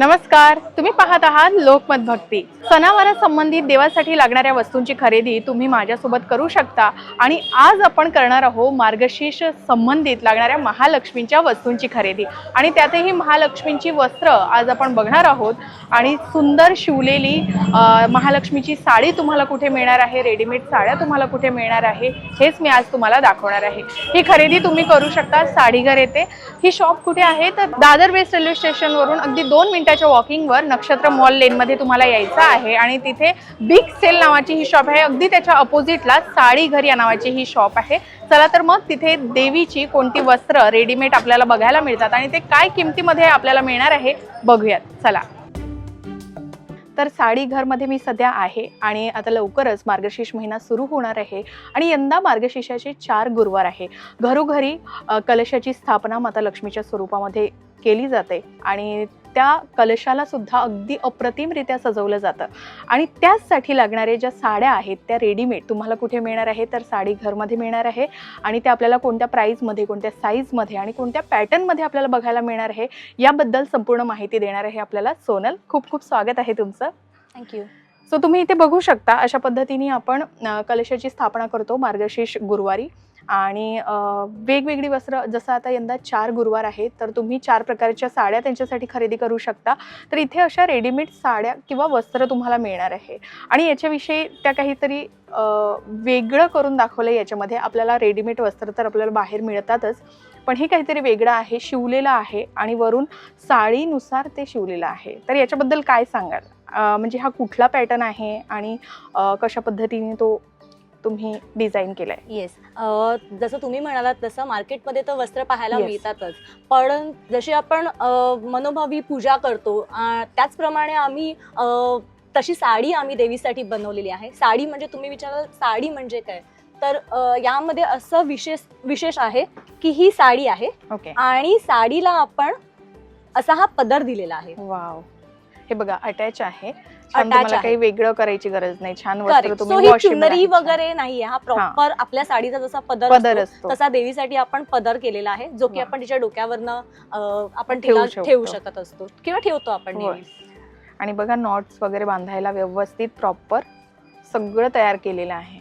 नमस्कार. तुम्ही पाहत आहात लोकमत भक्ती. सणावारा संबंधित देवासाठी लागणाऱ्या वस्तूंची खरेदी तुम्ही माझ्यासोबत करू शकता. आणि आज आपण करणार आहोत मार्गशीर्ष संबंधित लागणाऱ्या महालक्ष्मींच्या वस्तूंची खरेदी. आणि त्यातही महालक्ष्मींची वस्त्र आज आपण बघणार आहोत. आणि सुंदर शिवलेली महालक्ष्मीची साडी तुम्हाला कुठे मिळणार आहे? रेडीमेड साड्या तुम्हाला कुठे मिळणार आहे? हेच मी आज तुम्हाला दाखवणार आहे. ही खरेदी तुम्ही करू शकता साडीघर येथे. ही शॉप कुठे आहे? तर दादर वेस्ट रेल्वे स्टेशनवरून अगदी दोन मिनिटाच्या वॉकिंगवर नक्षत्र मॉल लेनमध्ये तुम्हाला यायचं आहे. आणि तिथे बिग सेल नावाची ही शॉप आहे. अगदी त्याच्या अपोजिटला साडी घर या नावाची ही शॉप आहे. चला तर मग तिथे देवीची कोणती वस्त्र रेडीमेड आपल्याला बघायला मिळतात आणि ते काय किमतीमध्ये आपल्याला मिळणार आहे बघूयात. चला. तर साडी घरमध्ये मी सध्या आहे आणि आता लवकरच मार्गशीर्ष महिना सुरू होणार आहे आणि यंदा मार्गशीर्षाचे चार गुरुवार आहे. घरोघरी कलशाची स्थापना माता लक्ष्मीच्या स्वरूपामध्ये केली जाते आणि त्या कलशाला सुद्धा अगदी अप्रतिमरित्या सजवलं जातं. आणि त्याचसाठी लागणारे ज्या साड्या आहेत त्या रेडीमेड तुम्हाला कुठे मिळणार आहे तर साडी घरमध्ये मिळणार आहे आणि त्या आपल्याला कोणत्या प्राईजमध्ये कोणत्या साईजमध्ये आणि कोणत्या पॅटर्नमध्ये आपल्याला बघायला मिळणार आहे याबद्दल संपूर्ण माहिती देणार आहे आपल्याला सोनल. खूप खूप स्वागत आहे तुमचं. थँक्यू सो तुम्ही इथे बघू शकता अशा पद्धतीने आपण कलशाची स्थापना करतो मार्गशीर्ष गुरुवारी. आणि वेगवेगळी वस्त्र जसं आता यंदा चार गुरुवार आहेत तर तुम्ही चार प्रकारच्या साड्या त्यांच्यासाठी खरेदी करू शकता. तर इथे अशा रेडीमेड साड्या किंवा वस्त्र तुम्हाला मिळणार आहे. आणि याच्याविषयी त्या काहीतरी वेगळं करून दाखवलं याच्यामध्ये. आपल्याला रेडीमेड वस्त्र तर आपल्याला बाहेर मिळतातच पण हे काहीतरी वेगळं आहे शिवलेलं आहे आणि वरून साडीनुसार ते शिवलेलं आहे. तर याच्याबद्दल काय सांगाल? म्हणजे हा कुठला पॅटर्न आहे आणि कशा पद्धतीने तो तुम्ही डिझाईन केलाय. येस जसं तुम्ही म्हणालात तसं मार्केटमध्ये तर वस्त्र पाहायला Yes. मिळतातच. पण जशी आपण अ, मनोभावी पूजा करतो त्याचप्रमाणे आम्ही अ, तशी साडी आम्ही देवीसाठी बनवलेली आहे. साडी म्हणजे तुम्ही विचाराल साडी म्हणजे काय? तर अ, यामध्ये असं विशेष विशेष आहे की ही साडी आहे ओके आणि साडीला आपण असा हा पदर दिलेला आहे. वाव हे बघा अटॅच आहे तुम्हाला. काही वेगळं करायची गरज नाही छान वस्त्र तुम्ही चुनरी. वगैरे नाहीये हा प्रॉपर आपल्या साडीचा जसा पदर असतो, तसा देवीसाठी आपण पदर केलेला आहे जो की. आपण तिच्या डोक्यावरनं आपण ठेवू शकतो. ठेवू शकत असतो किंवा ठेवतो आपण आणि बघा नॉट्स वगैरे बांधायला व्यवस्थित प्रॉपर सगळं तयार केलेलं आहे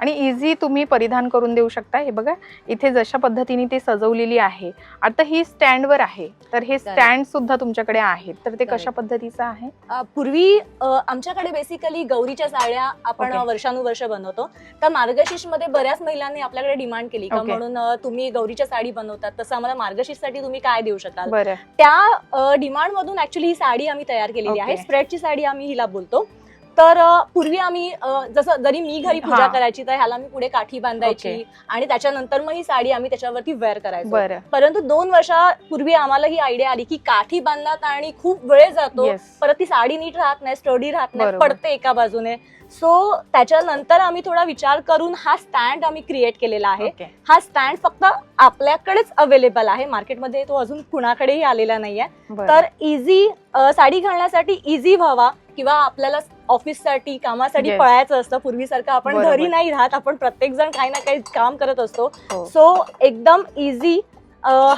आणि इझी तुम्ही परिधान करून देऊ शकता. हे बघा इथे जशा पद्धतीने ते सजवलेली आहे. आता ही स्टँडवर आहे. तर हे स्टँड सुद्धा तुमच्याकडे आहेत. तर ते कशा. पद्धतीचं आहे? पूर्वी आमच्याकडे बेसिकली गौरीच्या साड्या आपण. वर्षानुवर्ष बनवतो. तर मार्गशीर्षमध्ये बऱ्याच महिलांनी आपल्याकडे डिमांड केली. का. म्हणून तुम्ही गौरीच्या साडी बनवतात तसं आम्हाला मार्गशीर्षसाठी तुम्ही काय देऊ शकाल? बरं. त्या डिमांड मधून ऍक्च्युली ही साडी आम्ही तयार केलेली आहे. स्प्रेडची साडी आम्ही हिला बोलतो. तर पूर्वी आम्ही जसं जरी मी घरी पूजा. करायची तर ह्याला मी पुढे काठी बांधायची. आणि त्याच्यानंतर मग ही साडी आम्ही त्याच्यावरती वेअर करायचो. परंतु दोन वर्षापूर्वी आम्हाला ही आयडिया आली की काठी बांधण्यात आणि खूप वेळ जातो. परत ती साडी नीट राहत नाही स्टडी राहत नाही. पडते एका बाजूने. सो त्याच्यानंतर आम्ही थोडा विचार करून हा स्टँड आम्ही क्रिएट केलेला आहे. हा स्टँड फक्त आपल्याकडेच अवेलेबल आहे. मार्केटमध्ये तो अजून कुणाकडेही आलेला नाहीये. तर इझी साडी घालण्यासाठी इझी व्हावा. किंवा आपल्याला ऑफिससाठी कामासाठी Yes. पळायचं असतं पूर्वीसारखं आपण बरोबर. घरी नाही राहत आपण प्रत्येक जण काही ना काही काम करत असतो हो. सो एकदम इझी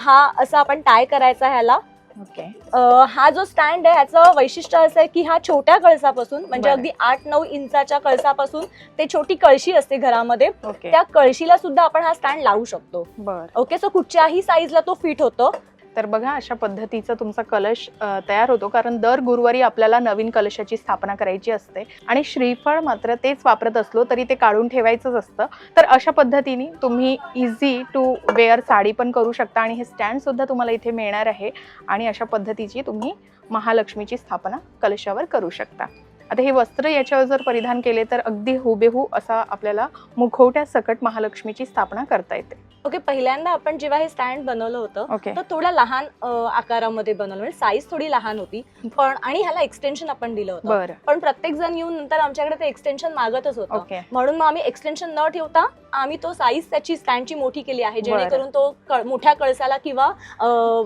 हा असं आपण टाय करायचा ह्याला ओके अ, हा जो स्टँड आहे ह्याचं वैशिष्ट्य असं आहे की हा छोट्या कळसापासून म्हणजे बरं. अगदी आठ नऊ इंचाच्या कळसापासून ते छोटी कळशी असते घरामध्ये ओके त्या कळशीला सुद्धा आपण हा स्टँड लावू शकतो बर ओके सो कुठच्याही साईजला तो फिट होतो तर बघा अशा पद्धतीचा तुमचा कलश तयार होतो. कारण दर गुरुवारी आपल्याला नवीन कलशाची स्थापना करायची असते. आणि श्रीफळ मात्र तेच वापरत असलो तरी ते काढून ठेवायचंच असतं. तर अशा पद्धतीने तुम्ही इझी टू वेअर साडी पण करू शकता आणि हे स्टँडसुद्धा तुम्हाला इथे मिळणार आहे. आणि अशा पद्धतीची तुम्ही महालक्ष्मीची स्थापना कलशावर करू शकता. आता हे वस्त्र याच्यावर जर परिधान केले तर अगदी हुबेहू असा आपल्याला मुखवट्या सकट महालक्ष्मीची स्थापना करता येते. ओके पहिल्यांदा आपण जेव्हा हे स्टँड बनवलं होतं ओके. तर थोड्या लहान आकारामध्ये बनवलं म्हणजे साईज थोडी लहान होती. पण आणि ह्याला एक्सटेन्शन आपण दिलं होतं. पण प्रत्येक जण येऊन नंतर आमच्याकडे ते एक्सटेन्शन मागतच होतं. ओके. म्हणून मग आम्ही एक्सटेन्शन न ठेवता आम्ही तो साईज त्याची स्टँडची मोठी केली आहे जेणेकरून तो मोठ्या कळसाला किंवा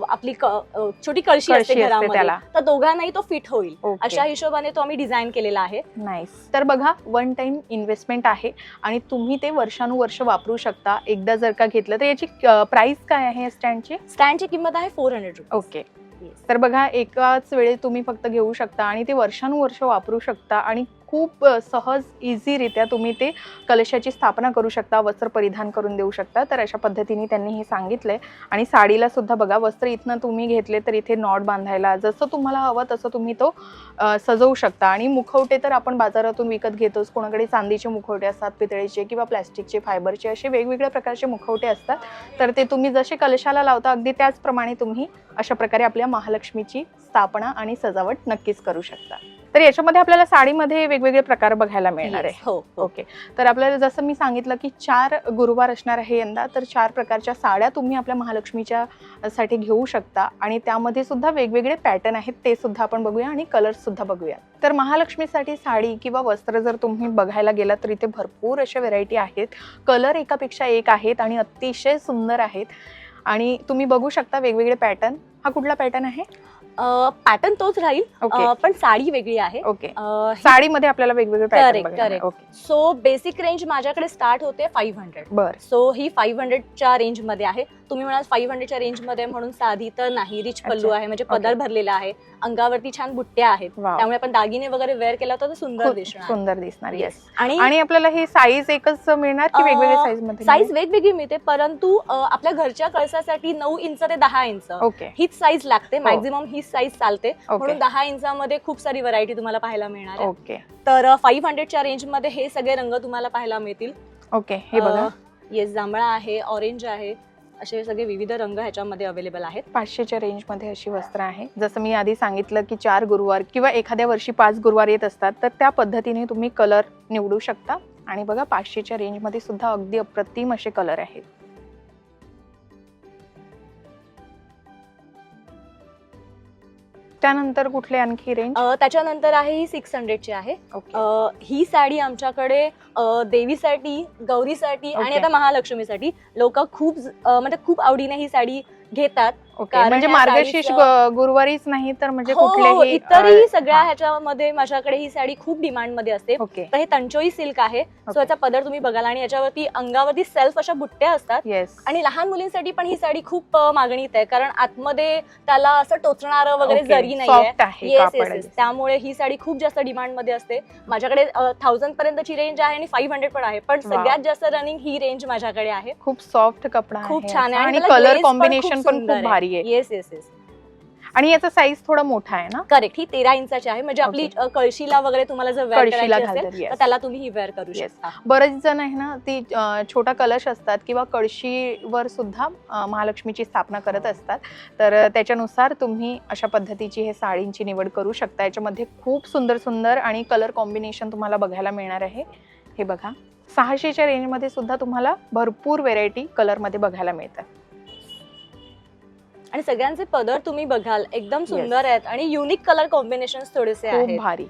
आपली छोटी कळशी असते घरामध्ये. तर दोघांनाही तो फिट होईल. अशा हिशोबाने तो आम्ही डिझाईन केलेला आहे. नाईस तर बघा वन टाइम इन्व्हेस्टमेंट आहे आणि तुम्ही ते वर्षानुवर्ष वापरू शकता. एकदा जर का घेतलं तर याची प्राइस काय आहे स्टँडची स्टँडची किंमत आहे फोर हंड्रेड ओके तर बघा एकाच वेळी तुम्ही फक्त घेऊ शकता आणि ते वर्षानुवर्ष वापरू शकता आणि खूप सहज इझीरित्या तुम्ही ते कलशाची स्थापना करू शकता वस्त्र परिधान करून देऊ शकता. तर अशा पद्धतीने त्यांनी हे सांगितलंय. आणि साडीला सुद्धा बघा वस्त्र इथनं तुम्ही घेतले तर इथे नॉट बांधायला जसं तुम्हाला हवं तसं तुम्ही तो सजवू शकता. आणि मुखवटे तर आपण बाजारातून विकत घेतोच. कोणाकडे चांदीचे मुखवटे असतात पितळेचे किंवा प्लॅस्टिकचे फायबरचे असे वेगवेगळ्या प्रकारचे मुखवटे असतात. तर ते तुम्ही जसे कलशाला लावता अगदी त्याचप्रमाणे तुम्ही अशा प्रकारे आपल्या महालक्ष्मीची स्थापना आणि सजावट नक्कीच करू शकता. तर याच्यामध्ये आपल्याला साडीमध्ये वेगवेगळे प्रकार बघायला मिळणार आहे. हो हो. ओके तर आपल्याला जसं मी सांगितलं की चार गुरुवार असणार आहे यंदा तर चार प्रकारच्या साड्या तुम्ही आपल्या महालक्ष्मीच्या साठी घेऊ शकता आणि त्यामध्ये सुद्धा वेगवेगळे पॅटर्न आहेत ते सुद्धा आपण बघूया आणि कलर्स सुद्धा बघूया. तर महालक्ष्मीसाठी साडी किंवा वस्त्र जर तुम्ही बघायला गेलात तर इथे भरपूर अशा व्हेरायटी आहेत. कलर एकापेक्षा एक आहेत आणि अतिशय सुंदर आहेत. आणि तुम्ही बघू शकता वेगवेगळे पॅटर्न हा कुठला पॅटर्न आहे? पॅटर्न तोच राहील. पण साडी वेगळी आहे. ओके साडीमध्ये आपल्याला वेगवेगळे correct. Okay so basic range माझ्याकडे स्टार्ट होते फाईव्ह हंड्रेड बर. सो ही फाईव्ह हंड्रेडच्या रेंजमध्ये आहे. तुम्ही म्हणाल फाईव्ह हंड्रेडच्या रेंजमध्ये म्हणून साधी तर नाही. रिच पल्लू. आहे म्हणजे पदर भरलेला आहे. अंगावरती छान बुट्ट्या आहेत. त्यामुळे आपण दागिने वगैरे वेअर केला तर सुंदर दिसणार. सुंदर दिसणार. येस आणि आपल्याला हे साईज एकच मिळणार की अं, वेगवेगळे साईजमध्ये साईज वेगवेगळी मिळते परंतु आपल्या घरच्या कळसासाठी नऊ इंच ते दहा इंच. ओके हीच साईज लागते. हो. हीच साईज चालते. म्हणून दहा इंचामध्ये खूप सारी व्हरायटी तुम्हाला पाहायला मिळणार आहे. ओके तर फाईव्ह हंड्रेडच्या रेंजमध्ये हे सगळे रंग तुम्हाला पाहायला मिळतील. ओके हे बघा. येस जांभळा आहे ऑरेंज आहे असे सगळे विविध रंग ह्याच्यामध्ये अवेलेबल आहेत. पाचशेच्या रेंजमध्ये अशी वस्त्र आहे. जसं मी आधी सांगितलं की चार गुरुवार किंवा एखाद्या वर्षी पाच गुरुवार येत असतात तर त्या पद्धतीने तुम्ही कलर निवडू शकता. आणि बघा पाचशेच्या रेंजमध्ये सुद्धा अगदी अप्रतिम असे कलर आहेत. त्यानंतर कुठले आणखी रेंज अ, त्याच्यानंतर आहे ही सिक्स हंड्रेडची आहे. ओके अ, ही साडी आमच्याकडे अ, देवीसाठी गौरीसाठी आणि Okay. आता महालक्ष्मीसाठी लोक खूप ज- अ, म्हणजे खूप आवडीने ही साडी घेतात. ओके कारण म्हणजे या मार्गशीर्ष साडीचं- गु- गुरुवारीच नाही तर म्हणजे हो, हो, हो. कुठलेही इतरही अं, सगळ्या हा. ह्याच्यामध्ये माझ्याकडे ही साडी खूप डिमांडमध्ये असते. ओके. तर हे तंचोई सिल्क आहे. सो. याचा पदर तुम्ही बघाल आणि याच्यावरती अंगावरती सेल्फ अशा बुट्ट्या असतात. येस आणि लहान मुलींसाठी पण ही साडी खूप अ, मागणीत आहे. कारण आतमध्ये त्याला असं टोचणारं वगैरे जरी नाहीये. सॉफ्ट आहे येस कापड येस आहे. येस त्यामुळे ही साडी खूप जास्त डिमांडमध्ये असते. माझ्याकडे थाउजंड पर्यंतची रेंज आहे आणि फाईव्ह हंड्रेड पण आहे. पण. सगळ्यात जास्त रनिंग ही रेंज माझ्याकडे आहे. खूप सॉफ्ट कपडा आहे खूप छान आहे आणि त्याला कलर पण कॉम्बिनेशन पण सुंदर खूप भारी आहे येस येस येस आणि याचा साईज थोडा मोठा आहे ना? करेक्ट ही तेरा इंचाची आहे. म्हणजे आपली अ, कळशीला वगैरे तुम्हाला जर कळशीला करायची असेल घालतात तर yes. त्याला तुम्ही ही वेअर करू Yes. शकता. बरेच जण आहे ना ती अं, छोटा कलश असतात किंवा कळशीवर सुद्धा अं, महालक्ष्मीची स्थापना करत असतात. तर त्याच्यानुसार तुम्ही अशा पद्धतीची हे साडींची निवड करू शकता. याच्यामध्ये खूप सुंदर सुंदर आणि कलर कॉम्बिनेशन तुम्हाला बघायला मिळणार आहे. हे बघा. सहाशेच्या रेंजमध्ये सुद्धा तुम्हाला भरपूर व्हेरायटी कलरमध्ये बघायला मिळतात. आणि सगळ्यांचे पदर तुम्ही बघाल एकदम सुंदर आहेत आणि युनिक कलर कॉम्बिनेशन थोडेसे खूप आहेत भारी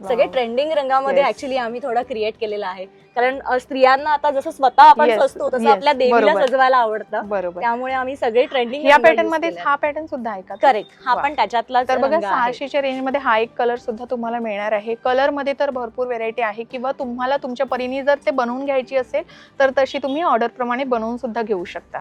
सगळे Wow. ट्रेंडिंग रंगामध्ये Yes. ऍक्च्युली आम्ही थोडा क्रिएट केलेला आहे कारण अ, स्त्रियांना आता जसं स्वतः आपण Yes, सजतो तसं yes, आपल्या देवीला बरोबर. सजवायला आवडतं बरोबर त्यामुळे आम्ही सगळे ट्रेंडिंग या पॅटर्नमध्ये हा पॅटर्न सुद्धा आहे का करेक्ट हा वा. पण त्याच्यातलाच तर बघा रंग आहे. सहाशेच्या रेंजमध्ये हा एक कलर सुद्धा तुम्हाला मिळणार आहे कलरमध्ये तर भरपूर व्हेरायटी आहे किंवा तुम्हाला तुमच्या परीने जर ते बनवून घ्यायची असेल तर तशी तुम्ही ऑर्डर प्रमाणे बनवून सुद्धा घेऊ शकता.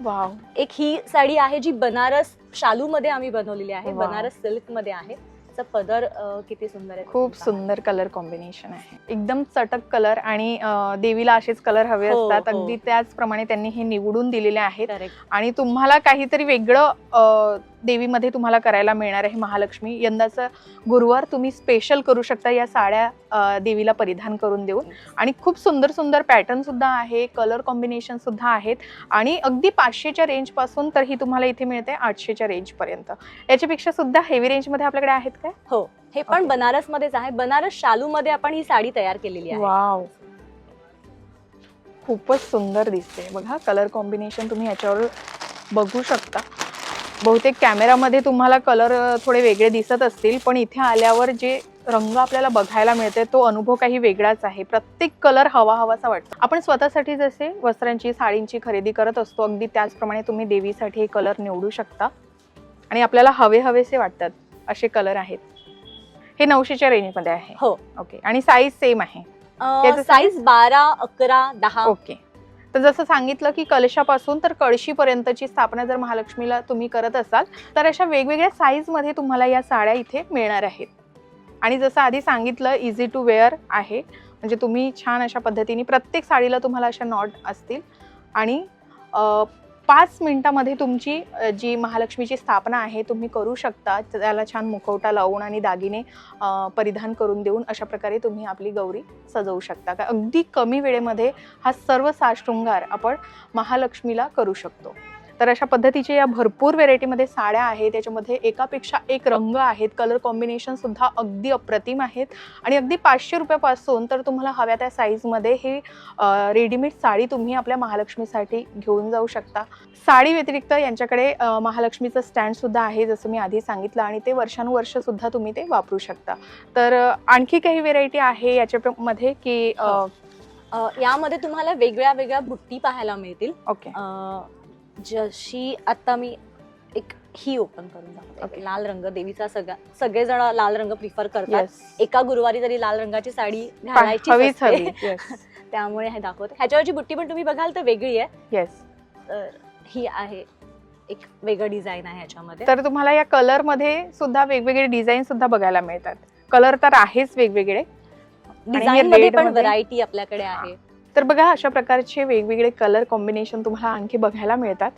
वाव एक ही साडी आहे जी बनारस शालू मध्ये आम्ही बनवलेली आहे Wow. बनारस सिल्कमध्ये आहे त्याचा पदर अ, किती सुंदर आहे खूप पहा. सुंदर कलर कॉम्बिनेशन आहे एकदम चटक कलर आणि अं, देवीला असेच कलर हवे हो, असतात हो. अगदी त्याचप्रमाणे त्यांनी हे निवडून दिलेले आहेत Correct. आणि तुम्हाला काहीतरी वेगळं अ, देवीमध्ये तुम्हाला करायला मिळणार आहे महालक्ष्मी. यंदाचं गुरुवार तुम्ही स्पेशल करू शकता या साड्या देवीला परिधान करून देऊन. आणि खूप सुंदर सुंदर पॅटर्न सुद्धा आहे कलर कॉम्बिनेशन सुद्धा आहेत. आणि अगदी पाचशेच्या रेंजपासून तर ही तुम्हाला इथे मिळते आठशेच्या रेंज पर्यंत. याच्यापेक्षा सुद्धा हेवी रेंजमध्ये आपल्याकडे आहेत काय? हो. हे पण Okay. बनारस मध्येच आहे. बनारस शालू मध्ये आपण ही साडी तयार केलेली आहे. वाव खूपच सुंदर दिसते. बघा कलर कॉम्बिनेशन तुम्ही याच्यावर बघू शकता. बहुतेक कॅमेरामध्ये तुम्हाला कलर थोडे वेगळे दिसत असतील पण इथे आल्यावर जे रंग आपल्याला बघायला मिळते तो अनुभव काही वेगळाच आहे. प्रत्येक कलर हवा हवासा वाटतो. आपण स्वतःसाठी जसे वस्त्रांची साडींची खरेदी करत असतो अगदी त्याचप्रमाणे तुम्ही देवीसाठी हे कलर निवडू शकता. आणि आपल्याला हवे हवेसे वाटतात असे कलर आहेत. हे नऊशेच्या रेंजमध्ये आहे. हो. ओके आणि साईज सेम आहे. साईज बारा अकरा दहा. ओके तर जसं सांगितलं की कलशापासून तर कळशीपर्यंतची स्थापना जर महालक्ष्मीला तुम्ही करत असाल तर अशा वेगवेगळ्या साईजमध्ये तुम्हाला या साड्या इथे मिळणार आहेत. आणि जसं आधी सांगितलं इझी टू वेअर आहे. म्हणजे तुम्ही छान अशा पद्धतीने प्रत्येक साडीला तुम्हाला अशा नॉट असतील. आणि पाच मिनटामध्ये तुमची जी महालक्ष्मीची स्थापना आहे तुम्ही करू शकता. त्याला छान मुखवटा लावून आणि दागिने परिधान करून देऊन अशा प्रकारे तुम्ही आपली गौरी सजवू शकता. का अगदी कमी वेळेमध्ये हा सर्व साशृंगार आपण महालक्ष्मीला करू शकतो. तर अशा पद्धतीचे या भरपूर व्हेरायटीमध्ये साड्या आहेत. त्याच्यामध्ये एकापेक्षा एक रंग आहेत. कलर कॉम्बिनेशन सुद्धा अगदी अप्रतिम आहेत. आणि अगदी पाचशे रुपयापासून तर तुम्हाला हव्या त्या साईजमध्ये हे रेडीमेड साडी तुम्ही आपल्या महालक्ष्मीसाठी घेऊन जाऊ शकता. साडी व्यतिरिक्त यांच्याकडे महालक्ष्मीचं स्टँडसुद्धा आहे जसं मी आधी सांगितलं आणि ते वर्षानुवर्ष सुद्धा तुम्ही ते वापरू शकता. तर आणखी काही व्हेरायटी आहे याच्यामध्ये की अ, यामध्ये तुम्हाला वेगळ्या वेगळ्या बुट्टी पाहायला मिळतील. ओके. अ, जशी आता मी एक ही ओपन करून दाखवते. Okay. लाल रंग देवीचा सगळा सगळेजण लाल रंग प्रिफर करतात. येस एका गुरुवारी जरी लाल रंगाची साडी घालायची हवीच हवी. येस त्यामुळे हे दाखवते. ह्याच्यावरची बुट्टी पण तुम्ही बघाल तर वेगळी आहे. येस तर ही आहे एक वेगळं डिझाईन आहे ह्याच्यामध्ये. तर तुम्हाला या कलरमध्ये सुद्धा वेगवेगळे डिझाईन सुद्धा बघायला मिळतात. कलर तर आहेच वेगवेगळे. डिझाईन मध्ये red पण मध्ये- व्हरायटी आपल्याकडे आहे. तर बघा अशा प्रकारचे वेगवेगळे कलर कॉम्बिनेशन तुम्हाला आणखी बघायला मिळतात.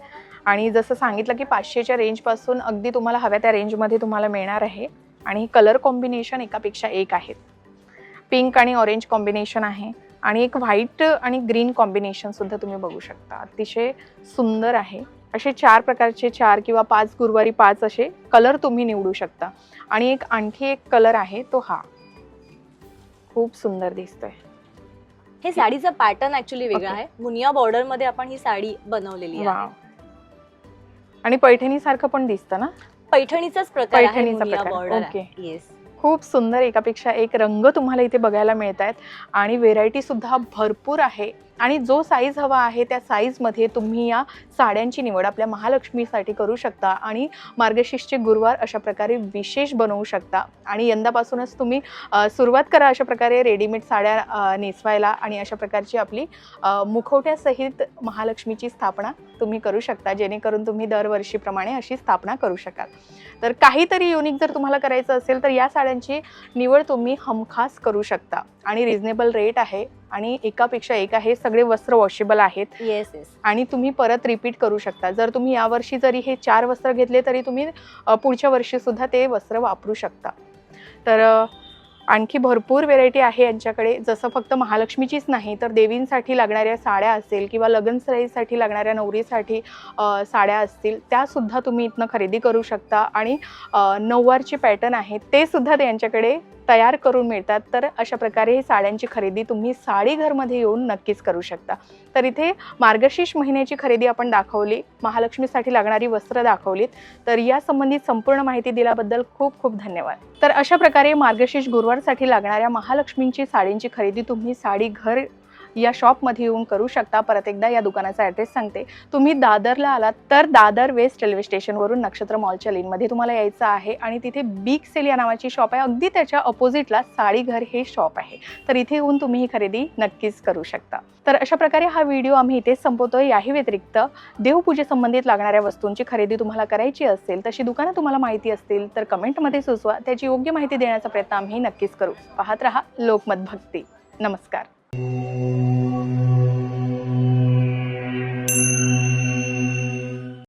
आणि जसं सांगितलं की पाचशेच्या रेंजपासून अगदी तुम्हाला हव्या त्या रेंजमध्ये तुम्हाला मिळणार आहे. आणि कलर कॉम्बिनेशन एकापेक्षा एक आहेत पिंक आणि ऑरेंज कॉम्बिनेशन आहे. आणि एक व्हाईट आणि ग्रीन कॉम्बिनेशनसुद्धा तुम्ही बघू शकता. अतिशय सुंदर आहे. असे चार प्रकारचे चार किंवा पाच गुरुवारी पाच असे कलर तुम्ही निवडू शकता. आणि एक आणखी एक कलर आहे तो हा. खूप सुंदर दिसतोय. हे साडीचं पॅटर्न ऍक्च्युली वेगळं Okay. आहे. मुनिया बॉर्डरमध्ये आपण ही साडी बनवलेली आहे. वाव आणि पैठणी सारखं पण दिसतं ना? पैठणीचाच प्रकार आहे पैठणीचा मुनिया प्रकार, बॉर्डर okay. येस खूप सुंदर एकापेक्षा एक रंग तुम्हाला इथे बघायला मिळत आहेत आणि व्हेरायटी सुद्धा भरपूर आहे. आणि जो साईज हवा आहे त्या साईजमध्ये तुम्ही या साड्यांची निवड आपल्या महालक्ष्मीसाठी करू शकता आणि मार्गशीर्षचे गुरुवार अशा प्रकारे विशेष बनवू शकता. आणि यंदापासूनच तुम्ही सुरुवात करा अशा प्रकारे रेडीमेड साड्या नेसवायला आणि अशा प्रकारची आपली मुखवट्यासहित महालक्ष्मीची स्थापना तुम्ही करू शकता जेणेकरून तुम्ही दरवर्षीप्रमाणे अशी स्थापना करू शकाल. तर काहीतरी युनिक जर तुम्हाला करायचं असेल तर या साड्यांची निवड तुम्ही हमखास करू शकता. आणि रिझनेबल रेट आहे. आणि एकापेक्षा एक आहे सगळे वस्त्र वॉशेबल आहेत. येस येस आणि तुम्ही परत रिपीट करू शकता. जर तुम्ही यावर्षी जरी हे चार वस्त्र घेतले तरी तुम्ही पुढच्या वर्षी सुद्धा ते वस्त्र वापरू शकता. तर आणखी भरपूर व्हेरायटी आहे यांच्याकडे. जसं फक्त महालक्ष्मीचीच नाही तर देवींसाठी लागणाऱ्या साड्या असेल किंवा लग्नसराईसाठी लागणाऱ्या नवरीसाठी साड्या असतील त्यासुद्धा तुम्ही इथनं खरेदी करू शकता. आणि नऊवारचे पॅटर्न आहेत ते सुद्धा त्यांच्याकडे तयार करून मिळतात तर अशा प्रकारे ही साड्यांची खरेदी तुम्ही साडी घरमध्ये येऊन नक्कीच करू शकता. तर इथे मार्गशीर्ष महिन्याची खरेदी आपण दाखवली महालक्ष्मीसाठी लागणारी वस्त्र दाखवलीत. तर या संबंधित संपूर्ण माहिती दिल्याबद्दल खूप खूप धन्यवाद. तर अशा प्रकारे मार्गशीर्ष गुरुवारसाठी लागणाऱ्या महालक्ष्मींची साडींची खरेदी तुम्ही साडी घर या शॉपमध्ये येऊन करू शकता. परत एकदा या दुकानाचा ॲड्रेस सांगते. तुम्ही दादरला आलात तर दादर वेस्ट रेल्वे स्टेशनवरून नक्षत्र मॉलच्या लेनमध्ये तुम्हाला यायचं आहे आणि तिथे बिग सेल या नावाची शॉप आहे. अगदी त्याच्या अपोजिटला साडी घर हे शॉप आहे. तर इथे येऊन तुम्ही ही खरेदी नक्कीच करू शकता. तर अशा प्रकारे हा व्हिडिओ आम्ही इथे संपवतोय. याही व्यतिरिक्त देवपूजेसंबंधित लागणाऱ्या वस्तूंची खरेदी तुम्हाला करायची असेल तशी दुकानं तुम्हाला माहिती असतील तर कमेंटमध्ये सुचवा. त्याची योग्य माहिती देण्याचा प्रयत्न आम्ही नक्कीच करू. पाहत रहा लोकमत भक्ती. नमस्कार. Thank you.